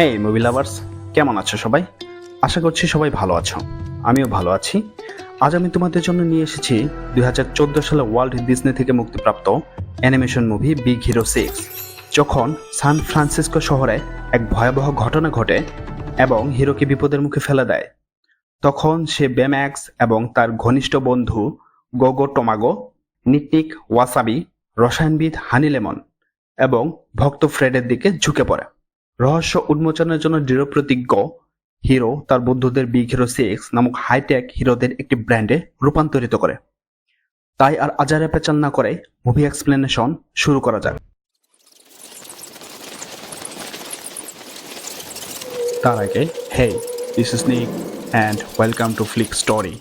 হ্যাঁ movie lovers কেমন আছো সবাই? আশা করছি সবাই ভালো আছো। আমিও ভালো আছি। আজ আমি তোমাদের জন্য নিয়ে এসেছি দুই হাজার চোদ্দ সালে ওয়ার্ল্ড ডিজনি থেকে মুক্তিপ্রাপ্ত animation movie Big Hero Six যখন সান ফ্রান্সিসকো শহরে এক ভয়াবহ ঘটনা ঘটে এবং হিরোকে বিপদের মুখে ফেলে দেয়। তখন সে বেম্যাক্স এবং তার ঘনিষ্ঠ বন্ধু গোগো টোমাগো নিটনিক ওয়াসাবি, রসায়নবিদ হানি লেমন এবং ভক্ত ফ্রেডের দিকে ঝুঁকে পড়ে। রহস্য উন্মোচনের জন্য দৃঢ়প্রতিজ্ঞ হিরো তার বন্ধুদের বিগ হিরো সিক্স নামক হাইটেক হিরোদের একটি ব্র্যান্ডে রূপান্তরিত করে। তাই আর আজারে পেচান না করে মুভি এক্সপ্লেনেশন শুরু করা যাক। তার আগে hey this is Nick and welcome to Flick Story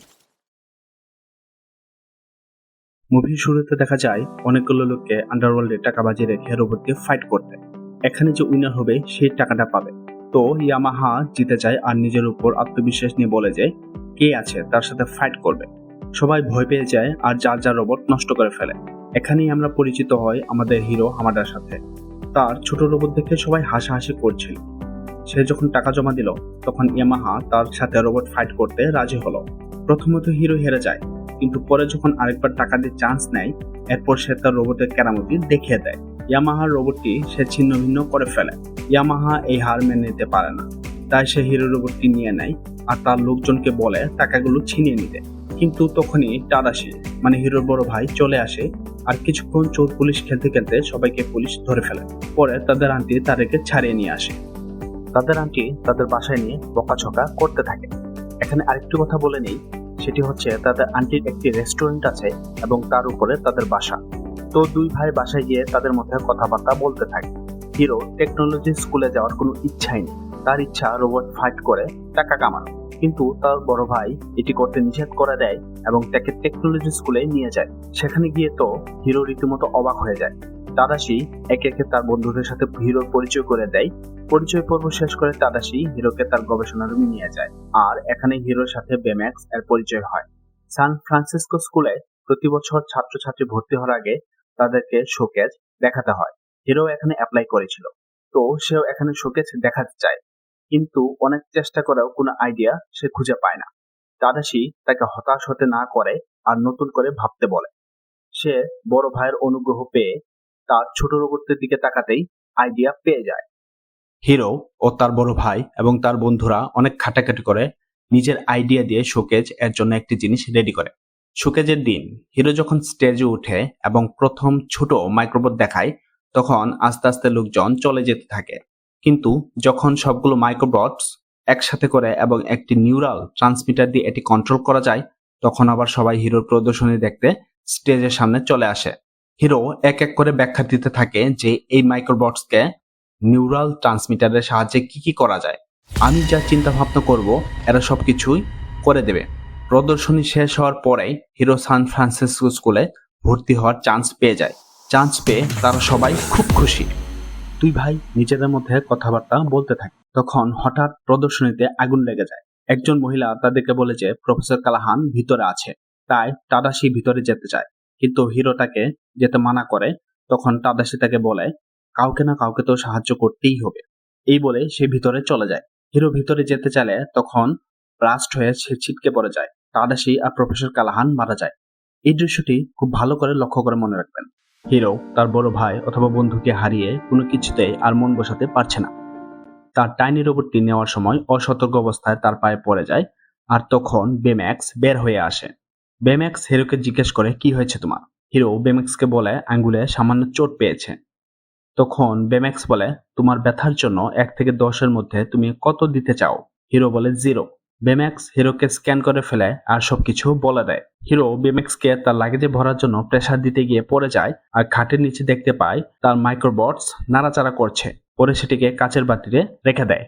মুভির শুরুতে দেখা যায়, অনেকগুলো লোককে আন্ডারওয়ার্ল্ডে টাকা বাজিয়ে রেখে রোবটকে ফাইট করতে। এখানে যে উইনার হবে সেই টাকাটা পাবে। তো ইয়ামাহা জিতে যায় আর নিজের উপর আত্মবিশ্বাস নিয়ে বলে যে, কে আছে তার সাথে ফাইট করবে। সবাই ভয় পেয়ে যায় আর যার যার রোবট নষ্ট করে ফেলে। এখানেই আমরা পরিচিত হই আমাদের হিরো হামাডার সাথে। তার ছোট রোবট দেখে সবাই হাসাহাসি করছিল। সে যখন টাকা জমা দিল, তখন ইয়ামাহা তার সাথে রোবট ফাইট করতে রাজি হলো। প্রথমত হিরো হেরে যায়। কিন্তু পরে যখন আরেকবার টাকা দিয়ে চান্স নেয়, এরপর সে তার রোবটের কেরামতি দেখিয়ে দেয়। ইয়ামাহার রোবটটি সে ছিন্ন ভিন্ন করে ফেলে। ইয়ামাহা এই হার মেনে নিতে পারে না। তাই সে হিরো রোবটটি নিয়ে নেয় আর তার লোকজনকে বলে টাকাগুলো ছিনিয়ে নিতে। কিন্তু তখনই টাদাসি মানে হিরোর বড় ভাই চলে আসে আর কিছুক্ষণ চোর পুলিশ খেলতে খেলতে সবাইকে পুলিশ ধরে ফেলে। পরে তাদের আন্টি তাদেরকে ছাড়িয়ে নিয়ে আসে। তাদের আন্টি তাদের বাসায় নিয়ে বকাঝকা করতে থাকে। এখানে আরেকটি কথা বলে নেই। সেটি হচ্ছে তাদের আন্টির একটি রেস্টুরেন্ট আছে এবং তার উপরে তাদের বাসা। তো দুই ভাই বাসায় গিয়ে তাদের মধ্যে কথাবার্তা বলতে থাকে। হিরো টেকনোলজি স্কুলে যাওয়ার কোনো ইচ্ছাই নেই। তার ইচ্ছা রোবট ফাইট করে টাকা কামানো। কিন্তু তার বড় ভাই এটি করতে নিষেধ করে দেয় এবং তাকে টেকনোলজি স্কুলে নিয়ে যায়। সেখানে গিয়ে তো হিরো রীতিমতো অবাক হয়ে যায়। দাদাসি একে একে তার বন্ধুদের সাথে হিরোর পরিচয় করে দেয়। পরিচয় পর্ব শেষ করে তাদাসি হিরোকে তার গবেষণা রুমে নিয়ে যায়। আর এখানে হিরোর সাথে বেম্যাক্স এর পরিচয় হয়। সান ফ্রান্সিসকো স্কুলে প্রতি বছর ছাত্রছাত্রী ভর্তি হওয়ার আগে তাদেরকে শোকেজ দেখাতে হয়। হিরো এখানে অ্যাপ্লাই করেছিল। তো সেও এখানে শোকেজ দেখাতে চায়। কিন্তু অনেক চেষ্টা করেও কোনো আইডিয়া সে খুঁজে পায় না। দাদাসি তাকে হতাশ হতে না করে আর নতুন করে ভাবতে বলে। সে বড় ভাইয়ের অনুগ্রহ পেয়ে তার ছোট রোবটদের দিকে তাকাতেই আইডিয়া পেয়ে যায়। হিরো ও তার বড় ভাই এবং তার বন্ধুরা অনেক খাটাখাটি করে নিজের আইডিয়া দিয়ে শোকেজ এর জন্য একটি জিনিস রেডি করে। শোকেজের দিন হিরো যখন স্টেজে উঠে এবং প্রথম ছোট মাইক্রোবোট দেখায়, তখন আস্তে আস্তে লোকজন চলে যেতে থাকে। কিন্তু যখন সবগুলো মাইক্রোবটস একসাথে করে এবং একটি নিউরাল ট্রান্সমিটার দিয়ে এটি কন্ট্রোল করা যায়, তখন আবার সবাই হিরোর প্রদর্শনী দেখতে স্টেজের সামনে চলে আসে। হিরো এক এক করে ব্যাখ্যা দিতে থাকে যে এই মাইক্রোবটসকে নিউরাল ট্রান্সমিটারের সাহায্যে কি কি করা যায়। আমি যা চিন্তা ভাবনা করব, এরা সবকিছুই করে দেবে। প্রদর্শনী শেষ হওয়ার পরেই হিরো সান ফ্রান্সিসকো স্কুলে ভর্তি হওয়ার চান্স পেয়ে যায়। চান্স পেয়ে তারা সবাই খুব খুশি। দুই ভাই নিজেদের মধ্যে কথাবার্তা বলতে থাকে। তখন হঠাৎ প্রদর্শনীতে আগুন লেগে যায়। একজন মহিলা তাদেরকে বলে যে, প্রফেসর কালাহান ভিতরে আছে। তাই টাদাসি ভিতরে যেতে চায়। কিন্তু হিরো তাকে যেতে মানা করে, তখন টাদাসি তাকে বলে, কাউকে না কাউকে তো সাহায্য করতেই হবে। এই বলে সে ভিতরে চলে যায়। হিরো ভিতরে যেতে চাইলে তখন ব্লাস্ট হয়ে সে ছিটকে পড়ে যায়। তাদাসি আর প্রফেসর কালাহান মারা যায়। এই দৃশ্যটি খুব ভালো করে লক্ষ্য করে মনে রাখবেন। হিরো তার বড় ভাই অথবা বন্ধুকে হারিয়ে কোনো কিছুতে আর মন বসাতে পারছে না। তার টাইনি রোবটটি নেওয়ার সময় অসতর্ক অবস্থায় তার পায়ে পড়ে যায় আর তখন বেম্যাক্স বের হয়ে আসে। বেম্যাক্স হিরোকে জিজ্ঞেস করে, কি হয়েছে তোমার? হিরো বেম্যাক্সকে বলে, আঙ্গুলে সামান্য চোট পেয়েছে। তখন বেম্যাক্স বলে, তোমার ব্যথার জন্য এক থেকে দশের মধ্যে তুমি কত দিতে চাও? হিরো বলে, জিরো। বেম্যাক্স হিরোকে স্ক্যান করে ফেলে আর সবকিছু বলে দেয়। হিরো বেম্যাক্সকে তার লাগেজে ভরার জন্য প্রেসার দিতে গিয়ে পড়ে যায় আর খাটের নিচে দেখতে পায় তার মাইক্রোবটস নাড়াচাড়া করছে। পরে সেটিকে কাচের বাতিতে রেখে দেয়।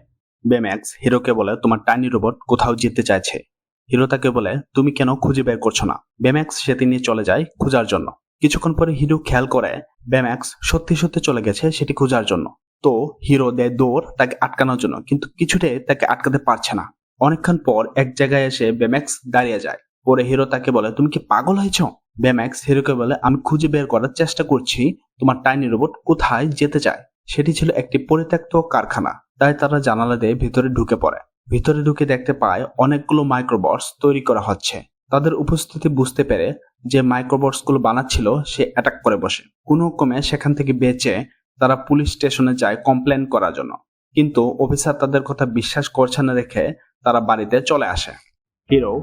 বেম্যাক্স হিরোকে বলে, তোমার টাইনি রোবট কোথাও যেতে চাইছে। হিরো তাকে বলে, তুমি কেন খুঁজে বের করছ না? বেম্যাক্স সেটি নিয়ে চলে যায় খোঁজার জন্য। কিছুক্ষণ পরে হিরো খেয়াল করে ব্যাম্যাক্স সত্যি সত্যি চলে গেছে সেটি খোঁজার জন্য। তো হিরো দেয় দৌড় তাকে আটকানোর জন্য, কিন্তু কিছুতে তাকে আটকাতে পারছে না। অনেকক্ষণ পর এক জায়গায় এসে ব্যাম্যাক্স দাঁড়িয়ে যায়। পরে হিরো তাকে বলে, তুমি কি পাগল হয়েছ? ব্যাম্যাক্স হিরোকে বলে, আমি খুঁজে বের করার চেষ্টা করছি। তোমার টাইনি রোবট কোথায় যেতে চায়? সেটি ছিল একটি পরিত্যক্ত কারখানা, তাই তারা জানালা দিয়ে ভিতরে ঢুকে পড়ে। ভিতরে ঢুকে দেখতে পায় অনেকগুলো মাইক্রোবটস তৈরি করা হচ্ছে। তাদের উপস্থিতি বুঝতে পেরে যে মাইক্রোবটসগুলো বানাচ্ছিল, সে অ্যাটাক করে বসে। কোনো ক্রমে সেখান থেকে বেঁচে তারা পুলিশ স্টেশনে যায় কমপ্লেন করার জন্য। কিন্তু অফিসার তাদের কথা বিশ্বাস করছে না দেখে তারা বাড়িতে চলে আসে। হিরো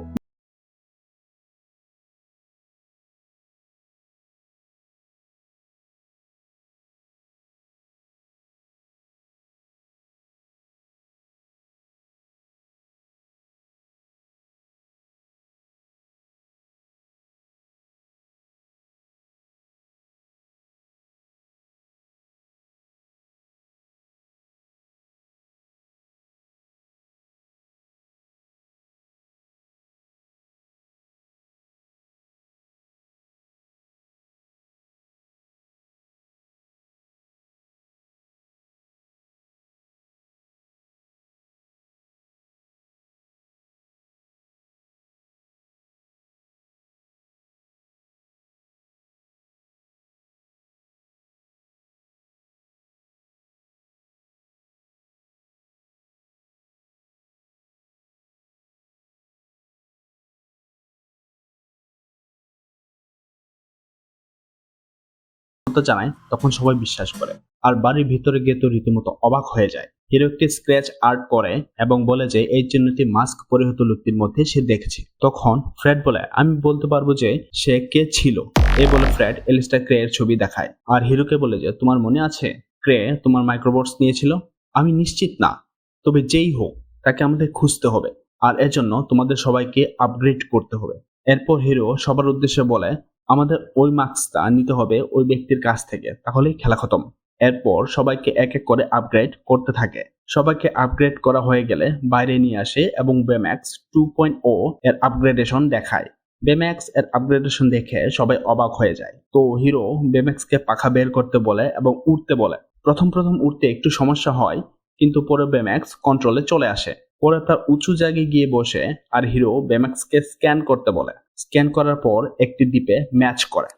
জানায়, তখন সবাই বিশ্বাস করে। আর বাড়ির ভিতরে গিয়ে তো রীতিমতো অবাক হয়ে যায়। হিরো একটি স্ক্র্যাচ আর্ট করে এবং বলে যে, এই চিহ্নটি মাস্ক পরিহিত লোকটির মধ্যে সে দেখেছে। তখন ফ্রেড বলে, আমি বলতে পারব যে, সে কে ছিল? এই বলে ফ্রেড এলিস্টার ক্রে এর ছবি দেখায়। আর হিরোকে বলে যে, তোমার মনে আছে ক্রে তোমার মাইক্রোবটস নিয়েছিল? আমি নিশ্চিত না। তবে যেই হোক, তাকে আমাদের খুঁজতে হবে। আর এজন্য তোমাদের সবাইকে আপগ্রেড করতে হবে। এরপর হিরো সবার উদ্দেশ্যে বলে আমাদের ওই মার্কসটা নিতে হবে ওই ব্যক্তির কাছ থেকে, তাহলেই খেলা খতম। এরপর সবাইকে এক এক করে আপগ্রেড করতে থাকে। সবাইকে আপগ্রেড করা হয়ে গেলে বাইরে নিয়ে আসে এবং বেম্যাক্স টু পয়েন্ট ও এর আপগ্রেডেশন দেখায়। বেম্যাক্স এর আপগ্রেডেশন দেখে সবাই অবাক হয়ে যায়। তো হিরো বেম্যাক্সকে পাখা বের করতে বলে এবং উঠতে বলে। প্রথম প্রথম উঠতে একটু সমস্যা হয়, কিন্তু পরে বেম্যাক্স কন্ট্রোলে চলে আসে। পরে তার উঁচু জায়গায় গিয়ে বসে আর হিরো বেম্যাক্সকে স্ক্যান করতে বলে। স্ক্যান করার পর একটি দ্বীপে ম্যাচ করে।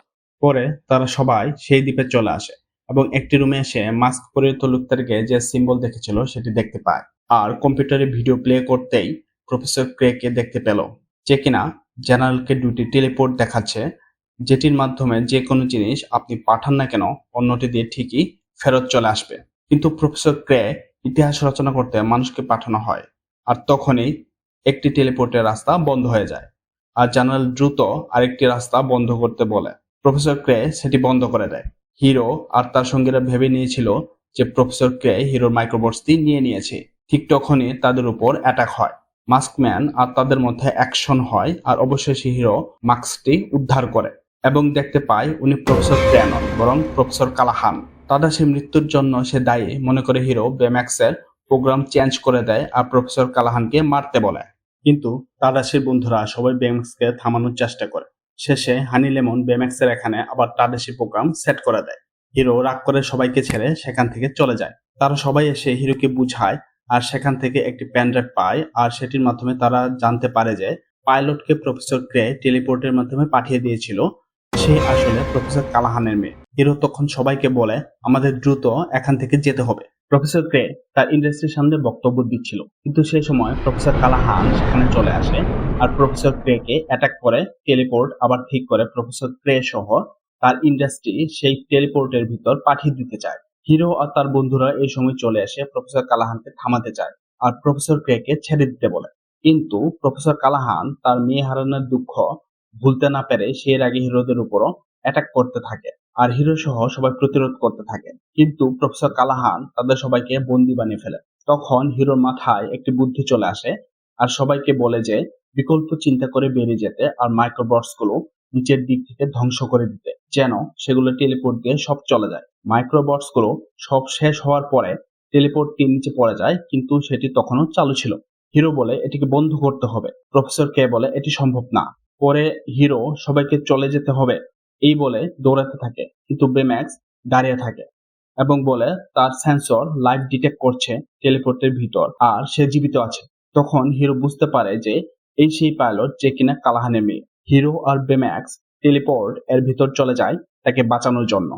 পরে তারা সবাই সেই দ্বীপে চলে আসে এবং একটি রুমে এসে মাস্ক পরিহিত লোকটাকে যে সিম্বল দেখেছিল সেটি দেখতে পায়। আর কম্পিউটারে ভিডিও প্লে করতেই প্রফেসর ক্রেকে দেখতে পেল, যে কিনা জেনারেলকে দুটি টেলিপোর্ট দেখাচ্ছে, যেটির মাধ্যমে যে কোনো জিনিস আপনি পাঠান না কেন অন্যটি দিয়ে ঠিকই ফেরত চলে আসবে। কিন্তু প্রফেসর ক্রে ইতিহাস রচনা করতে মানুষকে পাঠানো হয়, আর তখনই একটি টেলিপোর্টের রাস্তা বন্ধ হয়ে যায়। আর জেনারেল দ্রুত আরেকটি রাস্তা বন্ধ করতে বলে। প্রফেসর ক্রে সেটি বন্ধ করে দেয়। হিরো আর তার সঙ্গীরা ভেবে নিয়েছিল যে প্রফেসর ক্রে হিরোর মাইক্রোবটসটি নিয়ে নিয়েছে। ঠিক তখনই তাদের উপর অ্যাটাক হয়। মাস্কম্যান আর তাদের মধ্যে অ্যাকশন হয় আর অবশেষে হিরো মাস্কটি উদ্ধার করে এবং দেখতে পায় উনি প্রফেসর ক্রে নন, বরং প্রফেসর কালাহান। তাদের সে মৃত্যুর জন্য সে দায়ী, মনে করে হিরো বেম্যাক্সের প্রোগ্রাম চেঞ্জ করে দেয় আর প্রফেসর কালাহানকে মারতে বলে। কিন্তু তাদাসের বন্ধুরা সবাই বেম্যাক্সকে থামানোর চেষ্টা করে। শেষে হানি লেমন বেম্যাক্সের এখানে আবার তাদেশি প্রোগ্রাম সেট করে দেয়। হিরো রাগ করে সবাইকে ছেড়ে সেখান থেকে চলে যায়। তারা সবাই এসে হিরোকে বুঝায় আর সেখান থেকে একটি প্যানড্রাইভ পায় আর সেটির মাধ্যমে তারা জানতে পারে যে পাইলটকে প্রফেসর ক্রে টেলিপোর্টের মাধ্যমে পাঠিয়ে দিয়েছিল। সে আসলে প্রফেসর কালাহানের মেয়ে। হিরো তখন সবাইকে বলে, আমাদের দ্রুত এখান থেকে যেতে হবে। প্রফেসর ক্রে তার ইন্ডাস্ট্রির সামনে বক্তব্য দিচ্ছিল। কিন্তু সেই সময় প্রফেসর কালাহান সেখানে চলে আসে আর প্রফেসর ক্রেকে অ্যাটাক করে টেলিপোর্ট আবার ঠিক করে প্রফেসর ক্রে সহ তার ইন্ডাস্ট্রি সেই টেলিপোর্টের ভিতর পাঠিয়ে দিতে চায়। হিরো আর তার বন্ধুরা এই সময় চলে আসে প্রফেসর কালাহানকে থামাতে চায় আর প্রফেসর ক্রেকে ছেড়ে দিতে বলে। কিন্তু প্রফেসর কালাহান তার মেয়ে হারানোর দুঃখ ভুলতে না পেরে সে এর আগে হিরোদের উপরও অ্যাটাক করতে থাকে। আর হিরো সহ সবাই প্রতিরোধ করতে থাকে কিন্তু প্রফেসর কালাহান তাদের সবাইকে বন্দি বানিয়ে ফেলে তখন হিরোর মাথায় একটি বুদ্ধি চলে আসে আর সবাইকে বলে যে, বিকল্প চিন্তা করে বেরিয়ে যেতে আর মাইক্রোবটসগুলো নিচের দিক থেকে ধ্বংস করে দিতে, যেন সেগুলো টেলিপোর্ট দিয়ে সব চলে যায়। মাইক্রোবটসগুলো সব শেষ হওয়ার পরে টেলিপোর্টটি নিচে পড়ে যায়, কিন্তু সেটি তখনও চালু ছিল। হিরো বলে, এটিকে বন্ধ করতে হবে। প্রফেসর কে বলে, এটি সম্ভব না। পরে হিরো সবাইকে চলে যেতে হবে এই বলে দৌড়াতে থাকে, কিন্তু বেম্যাক্স দাঁড়িয়ে থাকে এবং বলে তার সেন্সর লাইভ ডিটেক্ট করছে টেলিপোর্টের ভিতর আর সে জীবিত আছে। তখন হিরো বুঝতে পারে যে এই সেই পাইলট যে কিনা কালাহানের মেয়ে। হিরো আর বেম্যাক্স টেলিপোর্ট এর ভিতর চলে যায় তাকে বাঁচানোর জন্য।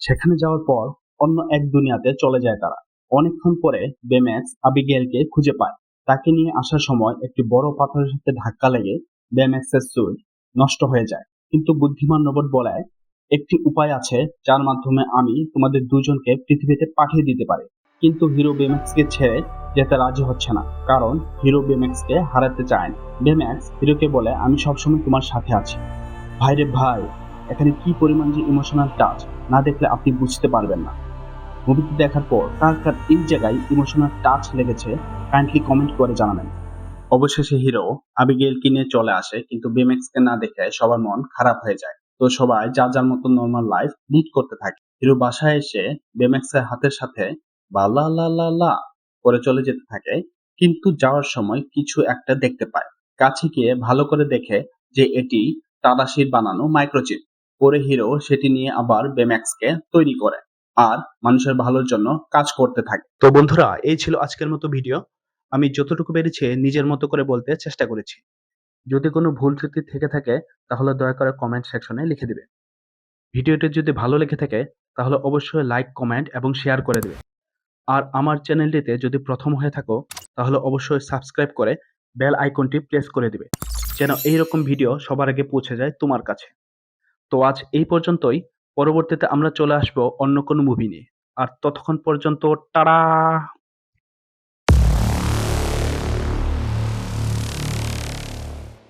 সেখানে যাওয়ার পর অন্য এক দুনিয়াতে চলে যায় তারা। অনেকক্ষণ পরে বেম্যাক্স আবিগেলকে খুঁজে পায়। তাকে নিয়ে আসার সময় একটি বড় পাথরের সাথে ধাক্কা লেগে বেম্যাক্সের সুইট নষ্ট হয়ে যায়। কিন্তু বুদ্ধিমান রোবট বলায় একটি উপায় আছে যার মাধ্যমে আমি তোমাদের দুজনকে পৃথিবীতে পাঠিয়ে দিতে পারি। কিন্তু হিরো বেম্যাক্সকে ছেড়ে যেতে রাজি হচ্ছে না, কারণ হিরো বেম্যাক্সকে হারাতে চায় না। বেম্যাক্স হিরোকে বলে, আমি সবসময় তোমার সাথে আছি। ভাইরে ভাই, এখানে কি পরিমাণ যে ইমোশনাল টাচ না দেখলে আপনি বুঝতে পারবেন না। মুভিটি দেখার পর কার কার এই জায়গায় ইমোশনাল টাচ লেগেছে কাইন্ডলি কমেন্ট করে জানাবেন। অবশেষে হিরো আবিগেলকে নিয়ে চলে আসে, কিন্তু বেমেক্সকে না দেখে সবার মন খারাপ হয়ে যায়। তো সবাই যার যার মতো নর্মাল লাইফ লিড করতে থাকে। হিরো বাসায় এসে বেমেক্সের হাতের সাথে বা লা লা লা লা করে চলে যেতে থাকে, কিন্তু যাওয়ার সময় কিছু একটা দেখতে পায়। কাছে গিয়ে ভালো করে দেখে যে এটি তাদাশির বানানো মাইক্রোচিপ পরে হিরো সেটি নিয়ে আবার বেম্যাক্সকে তৈরি করে। আর মানুষের ভালোর জন্য কাজ করতে থাকে। তো বন্ধুরা, এই ছিল আজকের মতো ভিডিও আমি যতটুকু পেরেছি নিজের মতো করে বলতে চেষ্টা করেছি। যদি কোনো ভুল ত্রুটি থেকে থাকে, তাহলে দয়া করে কমেন্ট সেকশনে লিখে দিবে। ভিডিওটি যদি ভালো লেগে থাকে, তাহলে অবশ্যই লাইক কমেন্ট এবং শেয়ার করে দেবে। আর আমার চ্যানেলটিতে যদি প্রথম হয়ে থাকো, তাহলে অবশ্যই সাবস্ক্রাইব করে বেল আইকনটি প্রেস করে দিবে, যেন এই রকম ভিডিও সবার আগে পৌঁছে যায় তোমার কাছে। তো আজ এই পর্যন্তই। পরবর্তীতে আমরা চলে আসব অন্য কোনো মুভি নিয়ে। আর ততক্ষণ পর্যন্ত, টাটা!